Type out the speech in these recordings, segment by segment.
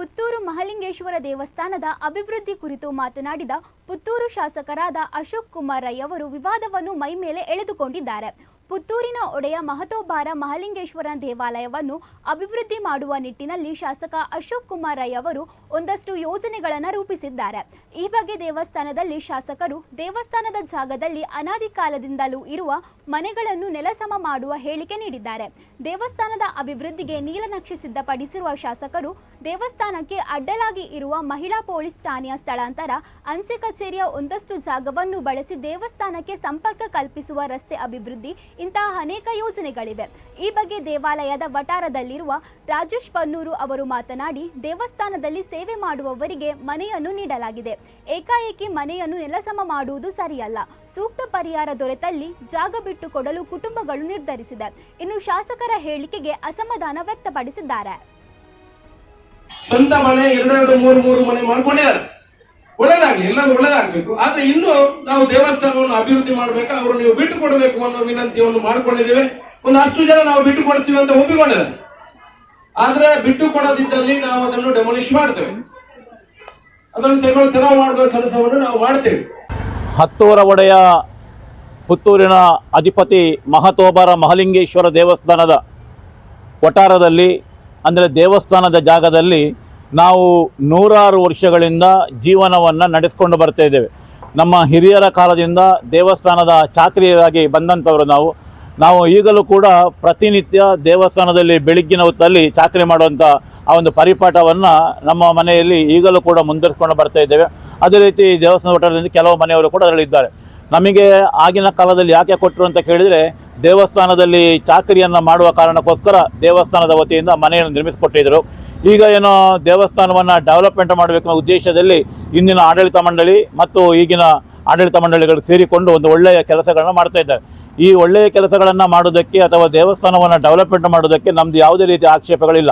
ಪುತ್ತೂರು ಮಹಲಿಂಗೇಶ್ವರ ದೇವಸ್ಥಾನದ ಅಭಿವೃದ್ಧಿ ಕುರಿತು ಮಾತನಾಡಿದ ಪುತ್ತೂರು ಶಾಸಕರಾದ ಅಶೋಕ್ ಕುಮಾರ್ ರೈ ಅವರು ವಿವಾದವನ್ನು ಮೈಮೇಲೆ ಎಳೆದುಕೊಂಡಿದ್ದಾರೆ. ಪುತ್ತೂರಿನ ಒಡೆಯ ಮಹತೋಬಾರ ಮಹಾಲಿಂಗೇಶ್ವರ ದೇವಾಲಯವನ್ನು ಅಭಿವೃದ್ಧಿ ಮಾಡುವ ನಿಟ್ಟಿನಲ್ಲಿ ಶಾಸಕ ಅಶೋಕ್ ಕುಮಾರ್ ರೈ ಅವರು ಒಂದಷ್ಟು ಯೋಜನೆಗಳನ್ನು ರೂಪಿಸಿದ್ದಾರೆ. ಈ ಬಗ್ಗೆ ದೇವಸ್ಥಾನದಲ್ಲಿ ಶಾಸಕರು ದೇವಸ್ಥಾನದ ಜಾಗದಲ್ಲಿ ಅನಾದಿ ಕಾಲದಿಂದಲೂ ಇರುವ ಮನೆಗಳನ್ನು ನೆಲಸಮ ಮಾಡುವ ಹೇಳಿಕೆ ನೀಡಿದ್ದಾರೆ. ದೇವಸ್ಥಾನದ ಅಭಿವೃದ್ಧಿಗೆ ನೀಲನಕ್ಷೆ ಸಿದ್ಧಪಡಿಸಿರುವ ಶಾಸಕರು ದೇವಸ್ಥಾನಕ್ಕೆ ಅಡ್ಡಲಾಗಿ ಇರುವ ಮಹಿಳಾ ಪೊಲೀಸ್ ಠಾಣೆಯ ಸ್ಥಳಾಂತರ ಅಂಚೆ ಕಚೇರಿಯ ಒಂದಷ್ಟು ಜಾಗವನ್ನು ಬಳಸಿ ದೇವಸ್ಥಾನಕ್ಕೆ ಸಂಪರ್ಕ ಕಲ್ಪಿಸುವ ರಸ್ತೆ ಅಭಿವೃದ್ಧಿ ಇಂತಹ ಅನೇಕ ಯೋಜನೆಗಳಿವೆ. ಈ ಬಗ್ಗೆ ದೇವಾಲಯದ ವಟಾರದಲ್ಲಿರುವ ರಾಜೇಶ್ ಪನ್ನೂರು ಅವರು ಮಾತನಾಡಿ, ದೇವಸ್ಥಾನದಲ್ಲಿ ಸೇವೆ ಮಾಡುವವರಿಗೆ ಮನೆಯನ್ನು ನೀಡಲಾಗಿದೆ. ಏಕಾಏಕಿ ಮನೆಯನ್ನು ನೆಲಸಮ ಮಾಡುವುದು ಸರಿಯಲ್ಲ. ಸೂಕ್ತ ಪರಿಹಾರ ದೊರೆತಲ್ಲಿ ಜಾಗ ಬಿಟ್ಟು ಕೊಡಲು ಕುಟುಂಬಗಳು ನಿರ್ಧರಿಸಿದೆ. ಇನ್ನು ಶಾಸಕರ ಹೇಳಿಕೆಗೆ ಅಸಮಾಧಾನ ವ್ಯಕ್ತಪಡಿಸಿದ್ದಾರೆ. ಸ್ವಂತ ಮನೆ ಎರಡೆರಡು ಮೂರು ಮೂರು ಮನೆ ಮಾಡ್ಕೊಂಡಿದ್ದಾರೆ. ಒಳ್ಳೇದಾಗ್ಲಿ, ಎಲ್ಲಾದ್ರೂ ಒಳ್ಳೇದಾಗ್ಬೇಕು. ಆದ್ರೆ ಇನ್ನು ನಾವು ದೇವಸ್ಥಾನವನ್ನು ಅಭಿವೃದ್ಧಿ ಮಾಡ್ಬೇಕು? ಅವರು ನೀವು ಬಿಟ್ಟು ಕೊಡಬೇಕು ಅನ್ನೋ ವಿನಂತಿಯನ್ನು ಮಾಡಿಕೊಂಡಿದ್ದೇವೆ. ಒಂದು ಅಷ್ಟು ಜನ ನಾವು ಬಿಟ್ಟು ಕೊಡ್ತೀವಿ ಅಂತ ಒಪ್ಪಿಕೊಂಡಿದ್ದಾರೆ. ಆದ್ರೆ ಬಿಟ್ಟು ಕೊಡದಿದ್ದಲ್ಲಿ ನಾವು ಅದನ್ನು ಡೆಮೊಲಿಷ್ ಮಾಡ್ತೇವೆ. ಅದನ್ನು ತೆಗೆದು ತೆರವು ಮಾಡುವ ಕೆಲಸವನ್ನು ನಾವು ಮಾಡ್ತೇವೆ. ಹತ್ತೂರ ಒಡೆಯ ಪುತ್ತೂರಿನ ಅಧಿಪತಿ ಮಹತೋಬರ ಮಹಲಿಂಗೇಶ್ವರ ದೇವಸ್ಥಾನದ ವಟಾರದಲ್ಲಿ ಅಂದರೆ ದೇವಸ್ಥಾನದ ಜಾಗದಲ್ಲಿ ನಾವು ನೂರಾರು ವರ್ಷಗಳಿಂದ ಜೀವನವನ್ನು ನಡೆಸ್ಕೊಂಡು ಬರ್ತಾ ಇದ್ದೇವೆ. ನಮ್ಮ ಹಿರಿಯರ ಕಾಲದಿಂದ ದೇವಸ್ಥಾನದ ಚಾಕರಿಯಾಗಿ ಬಂದಂಥವರು ನಾವು. ನಾವು ಈಗಲೂ ಕೂಡ ಪ್ರತಿನಿತ್ಯ ದೇವಸ್ಥಾನದಲ್ಲಿ ಬೆಳಗ್ಗಿನ ಹೊತ್ತಲ್ಲಿ ಚಾಕರಿ ಮಾಡುವಂಥ ಆ ಒಂದು ಪರಿಪಾಠವನ್ನು ನಮ್ಮ ಮನೆಯಲ್ಲಿ ಈಗಲೂ ಕೂಡ ಮುಂದುವರಿಸ್ಕೊಂಡು ಬರ್ತಾ ಇದ್ದೇವೆ. ಅದೇ ರೀತಿ ದೇವಸ್ಥಾನ ವಟಾರದಿಂದ ಕೆಲವು ಮನೆಯವರು ಕೂಡ ಅದರಲ್ಲಿದ್ದಾರೆ ನಮಗೆ ಆಗಿನ ಕಾಲದಲ್ಲಿ ಯಾಕೆ ಕೊಟ್ಟರು ಅಂತ ಕೇಳಿದರೆ, ದೇವಸ್ಥಾನದಲ್ಲಿ ಚಾಕರಿಯನ್ನು ಮಾಡುವ ಕಾರಣಕ್ಕೋಸ್ಕರ ದೇವಸ್ಥಾನದ ವತಿಯಿಂದ ಮನೆಯನ್ನು ನಿರ್ಮಿಸಿಕೊಟ್ಟಿದ್ದರು. ಈಗ ಏನೋ ದೇವಸ್ಥಾನವನ್ನು ಡೆವಲಪ್ಮೆಂಟ್ ಮಾಡಬೇಕು ಅನ್ನೋ ಉದ್ದೇಶದಲ್ಲಿ ಇಂದಿನ ಆಡಳಿತ ಮಂಡಳಿ ಮತ್ತು ಈಗಿನ ಆಡಳಿತ ಮಂಡಳಿಗಳು ಸೇರಿಕೊಂಡು ಒಂದು ಒಳ್ಳೆಯ ಕೆಲಸಗಳನ್ನು ಮಾಡ್ತಾ ಇದ್ದಾರೆ. ಈ ಒಳ್ಳೆಯ ಕೆಲಸಗಳನ್ನು ಮಾಡೋದಕ್ಕೆ ಅಥವಾ ದೇವಸ್ಥಾನವನ್ನು ಡೆವಲಪ್ಮೆಂಟ್ ಮಾಡೋದಕ್ಕೆ ನಮ್ಮದು ಯಾವುದೇ ರೀತಿಯ ಆಕ್ಷೇಪಗಳಿಲ್ಲ.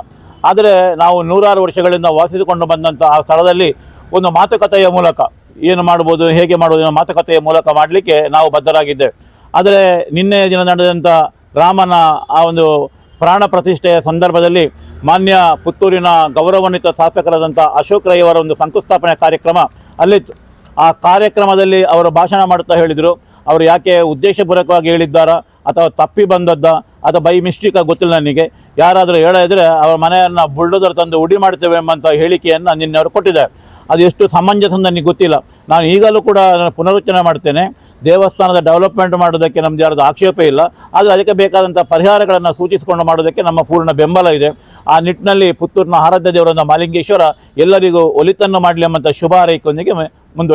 ಆದರೆ ನಾವು ನೂರಾರು ವರ್ಷಗಳಿಂದ ವಾಸಿಸಿಕೊಂಡು ಬಂದಂಥ ಆ ಸ್ಥಳದಲ್ಲಿ ಒಂದು ಮಾತುಕತೆಯ ಮೂಲಕ ಏನು ಮಾಡ್ಬೋದು, ಹೇಗೆ ಮಾಡ್ಬೋದು ಮಾತುಕತೆಯ ಮೂಲಕ ಮಾಡಲಿಕ್ಕೆ ನಾವು ಬದ್ಧರಾಗಿದ್ದೇವೆ. ಆದರೆ ನಿನ್ನೆ ದಿನ ನಡೆದಂಥ ರಾಮನ ಆ ಒಂದು ಪ್ರಾಣ ಪ್ರತಿಷ್ಠೆಯ ಸಂದರ್ಭದಲ್ಲಿ ಮಾನ್ಯ ಪುತ್ತೂರಿನ ಗೌರವಾನ್ವಿತ ಶಾಸಕರಾದಂಥ ಅಶೋಕ್ ರೈ ಅವರ ಒಂದು ಶಂಕುಸ್ಥಾಪನೆ ಕಾರ್ಯಕ್ರಮ ಅಲ್ಲಿತ್ತು ಆ ಕಾರ್ಯಕ್ರಮದಲ್ಲಿ ಅವರು ಭಾಷಣ ಮಾಡುತ್ತಾ ಹೇಳಿದರು. ಅವರು ಯಾಕೆ ಉದ್ದೇಶಪೂರ್ವಕವಾಗಿ ಹೇಳಿದ್ದಾರಾ, ಅಥವಾ ತಪ್ಪಿ ಬಂದದ್ದ, ಅಥವಾ ಬೈ ಮಿಸ್ಟೇಕ್ ಗೊತ್ತಿಲ್ಲ ನನಗೆ. ಯಾರಾದರೂ ಹೇಳಿದ್ರೆ ಅವರ ಮನೆಯನ್ನು ಬುಲ್ಡೋದರ್ ತಂದು ಉಡಿ ಮಾಡ್ತೇವೆ ಎಂಬಂಥ ಹೇಳಿಕೆಯನ್ನು ನಿನ್ನೆ ಅವರು ಕೊಟ್ಟಿದ್ದಾರೆ. ಅದು ಎಷ್ಟು ಸಮಂಜಸ ಅಂತ ನನಗೆ ಗೊತ್ತಿಲ್ಲ. ನಾನು ಈಗಲೂ ಕೂಡ ಪುನರುಚ್ಚನೆ ಮಾಡ್ತೇನೆ. ದೇವಸ್ಥಾನದ ಡೆವಲಪ್ಮೆಂಟ್ ಮಾಡೋದಕ್ಕೆ ನಮ್ದು ಯಾರ್ದು ಆಕ್ಷೇಪ ಇಲ್ಲ. ಆದರೆ ಅದಕ್ಕೆ ಬೇಕಾದಂಥ ಪರಿಹಾರಗಳನ್ನು ಸೂಚಿಸಿಕೊಂಡು ಮಾಡೋದಕ್ಕೆ ನಮ್ಮ ಪೂರ್ಣ ಬೆಂಬಲ ಇದೆ. ಆ ನಿಟ್ಟಿನಲ್ಲಿ ಪುತ್ತೂರಿನ ಆರಾಧ್ಯ ದೇವರಾದ ಮಾಲಿಂಗೇಶ್ವರ ಎಲ್ಲರಿಗೂ ಒಲಿತನ್ನು ಮಾಡಲಿ ಎಂಬಂಥ ಶುಭ ಹಾರೈಕೆಯೊಂದಿಗೆ ಮುಂದುವರಿ